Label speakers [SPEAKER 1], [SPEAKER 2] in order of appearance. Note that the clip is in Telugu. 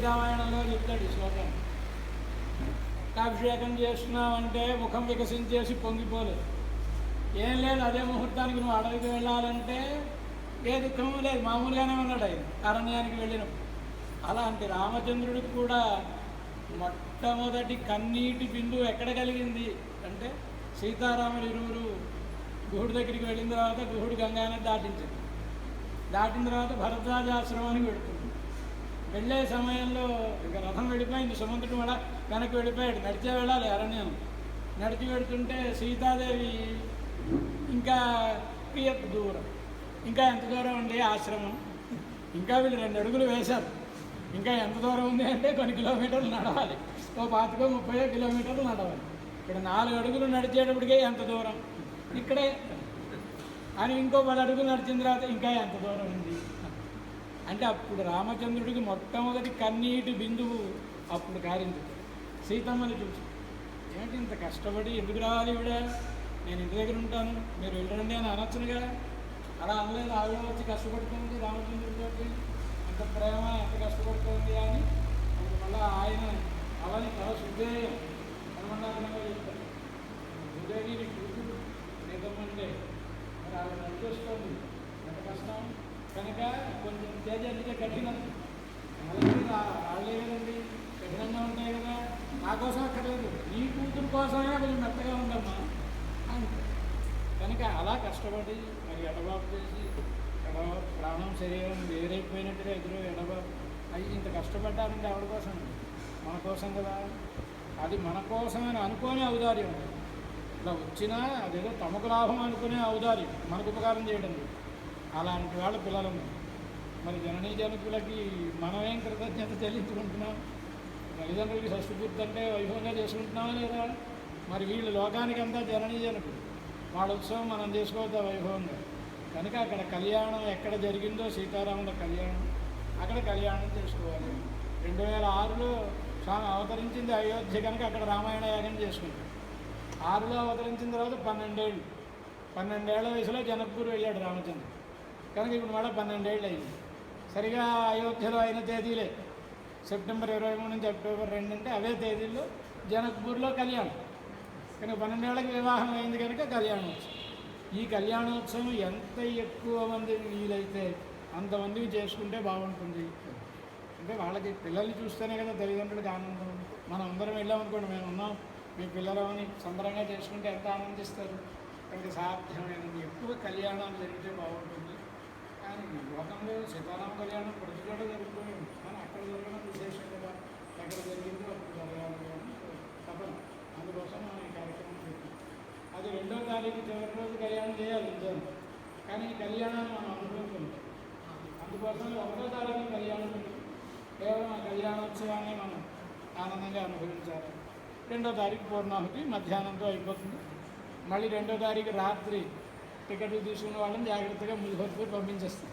[SPEAKER 1] రామాయణంలో చెప్తాడు ఈ శ్లోకం. పట్టాభిషేకం చేస్తున్నావంటే ముఖం వికసించేసి పొంగిపోలేదు. ఏం లేదు అదే ముహూర్తానికి నువ్వు అడవికి వెళ్ళాలంటే ఏ దుఃఖము లేదు. మామూలుగానే ఉన్నాడు ఆయన అరణ్యానికి వెళ్ళినప్పుడు. అలాంటి రామచంద్రుడికి కూడా మొట్టమొదటి కన్నీటి బిందువు ఎక్కడ కలిగింది అంటే సీతారాములు ఇరువురు గుహుడి దగ్గరికి వెళ్ళిన తర్వాత గుహుడు గంగానే దాటించింది. దాటిన తర్వాత భరద్వాజ ఆశ్రమానికి వెళుతుంది. వెళ్ళే సమయంలో ఇక రథం వెళ్ళిపోయింది. సుమంతుడు కూడా వెనక్కి వెళ్ళిపోయాడు. నడిచే వెళ్ళాలి అరణ్యం. నడిచి పెడుతుంటే సీతాదేవి ఇంకా ఎంత దూరం. ఇంకా ఎంత దూరం ఉంది ఆశ్రమం? ఇంకా వీళ్ళు రెండు అడుగులు వేశారు. ఇంకా ఎంత దూరం ఉంది అంటే కొన్ని కిలోమీటర్లు నడవాలి. ఓ పాతికో ముప్పై కిలోమీటర్లు నడవాలి. ఇక్కడ నాలుగు అడుగులు నడిచేటప్పటికే ఎంత దూరం? ఇక్కడే. అని ఇంకో పది అడుగులు నడిచిన తర్వాత ఇంకా ఎంత దూరం ఉంది? అంటే అప్పుడు రామచంద్రుడికి మొట్టమొదటి కన్నీటి బిందువు అప్పుడు కారింది సీతమ్మని చూసి ఏంటి ఇంత కష్టపడి ఎందుకు రావాలి ఇవిడ నేను ఇంటి దగ్గర ఉంటాను మీరు వెళ్ళండి అని అనొచ్చునుగా. అలా అనలేదు ఆవిడ వచ్చి కష్టపడుతుంది రామచంద్రుడితో ఎంత ప్రేమ ఎంత కష్టపడుతుంది అని. మళ్ళీ ఆయన అవని కనుక కొంచెం తేజల్లిగా కఠినం. అలాగే కఠినంగా ఉంటాయి కదా. నా కోసం అక్కర్లేదు. నీ కూతురు కోసమే కొంచెం మెత్తగా ఉండమ్మా అంతే. కనుక అలా కష్టపడి మరి ఎడబాబు చేసి ఎడబాబు ప్రాణం శరీరం వేరైపోయినట్టుగా ఎదురు ఎడబాబు అవి ఇంత కష్టపడ్డారంటే ఎవరి కోసం? మన కోసం కదా. అది మన కోసమని అని అనుకోని ఔదార్యం. ఇలా వచ్చినా అదేదో తమకు లాభం అనుకునే ఔదార్యం. మనకు ఉపకారం చేయడం లేదు. అలాంటి వాళ్ళ పిల్లలు మరి జననీ జనకులకి మనమేం కృతజ్ఞత చెల్లించుకుంటున్నాం? తల్లిదండ్రులకి షష్ఠపూర్తి అంటే వైభవంగా చేసుకుంటున్నామా లేదా? మరి వీళ్ళు లోకానికి అంతా జననీ జనకులు. వాళ్ళ ఉత్సవం మనం చేసుకోవద్దా వైభవంగా? కనుక అక్కడ కళ్యాణం ఎక్కడ జరిగిందో సీతారాముల కళ్యాణం అక్కడ కళ్యాణం చేసుకోవాలి. రెండు వేల ఆరులో స్వామి అవతరించింది అయోధ్య కనుక అక్కడ రామాయణ యాగం చేసుకుంటాం ఆరులో అవతరించిన తర్వాత పన్నెండేళ్ళు. పన్నెండేళ్ళ వయసులో జనక్పూర్ వెళ్ళాడు రామచంద్రుడు. కనుక ఇప్పుడు మళ్ళీ పన్నెండేళ్ళు అయింది. సరిగా అయోధ్యలో అయిన తేదీలే. సెప్టెంబర్ ఇరవై మూడు నుంచి అక్టోబర్ రెండు అంటే అవే తేదీల్లో జనక్పూర్లో కళ్యాణం. కనుక పన్నెండేళ్ళకి వివాహం అయింది కనుక కళ్యాణోత్సవం ఈ కళ్యాణోత్సవం ఎంత ఎక్కువ మంది వీలైతే అంతమందికి చేసుకుంటే బాగుంటుంది. అంటే వాళ్ళకి పిల్లల్ని చూస్తేనే కదా తల్లిదండ్రులకు ఆనందం. మనం అందరం వెళ్ళామనుకోండి మేము ఉన్నాం. మీ పిల్లలని సంబరంగా చేసుకుంటే ఎంత ఆనందిస్తారు. కనుక సాధ్యమైనది ఎక్కువ కళ్యాణాలు జరిగితే బాగుంటుంది. కానీ లోకంలో సీతారామ కళ్యాణం ప్రతి చోట జరుగుతూనే కానీ అక్కడ జరగడం విశేషం కదా? ఎక్కడ జరిగిందో అక్కడ జరగాలి అని తపన. అందుకోసం మనం ఈ కార్యక్రమం పెట్టాం అది రెండో తారీఖు చివరి రోజు కళ్యాణం చేయాలి నిజం కానీ ఈ కళ్యాణాన్ని మనం అనుభవించుకుంటాం అందుకోసం ఒకటో తారీఖు కళ్యాణం కేవలం ఆ కళ్యాణోత్సవాన్ని మనం ఆనందంగా అనుభవించాలి. రెండో తారీఖు పూర్ణాహుతి మధ్యాహ్నంతో అయిపోతుంది. మళ్ళీ రెండో తారీఖు రాత్రి టికెట్లు తీసుకున్న వాళ్ళని జాగ్రత్తగా ముజఫర్పూర్ పంపించేస్తాం.